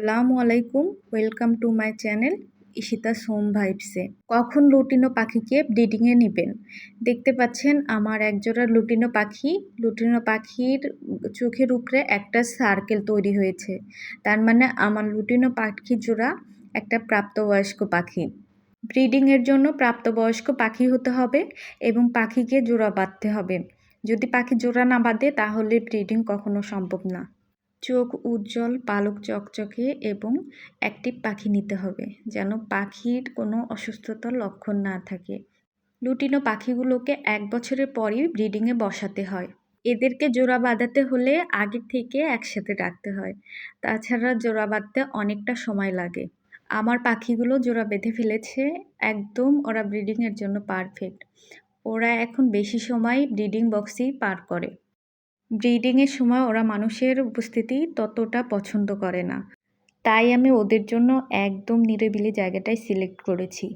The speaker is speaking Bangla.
আসসালামু আলাইকুম welcome to my channel Ishita Som ভাইবসে কখন লুটিনো পাখিকে ব্রিডিংয়ে নেবেন? দেখতে পাচ্ছেন আমার একজোড়া লুটিনো পাখি, লুটিনো পাখির চোখের উপরে একটা সার্কেল তৈরি হয়েছে। তার মানে আমার লুটিনো পাখি জোড়া একটা প্রাপ্তবয়স্ক পাখি। ব্রিডিংয়ের জন্য প্রাপ্তবয়স্ক পাখি হতে হবে এবং পাখিকে জোড়া বাঁধতে হবে। যদি পাখি জোড়া না বাঁধে তাহলে ব্রিডিং কখনো সম্ভব না। চোখ উজ্জ্বল, পালক চকচকে এবং অ্যাক্টিভ পাখি নিতে হবে, যেন পাখির কোনো অসুস্থতার লক্ষণ না থাকে। লুটিনো পাখিগুলোকে এক বছরের পরই ব্রিডিংয়ে বসাতে হয়। এদেরকে জোড়া বাঁধাতে হলে আগে থেকে একসাথে রাখতে হয়। তাছাড়া জোড়া বাঁধতে অনেকটা সময় লাগে। আমার পাখিগুলো জোড়া বেঁধে ফেলেছে, একদম ওরা ব্রিডিংয়ের জন্য পারফেক্ট ওরা এখন বেশি সময় ব্রিডিং বক্সেই পার করে। ব্রিডিংয়ের সময় ওরা মানুষের উপস্থিতি ততটা পছন্দ করে না। তাই আমি ওদের জন্য একদম নিরিবিলি জায়গাটাই সিলেক্ট করেছি।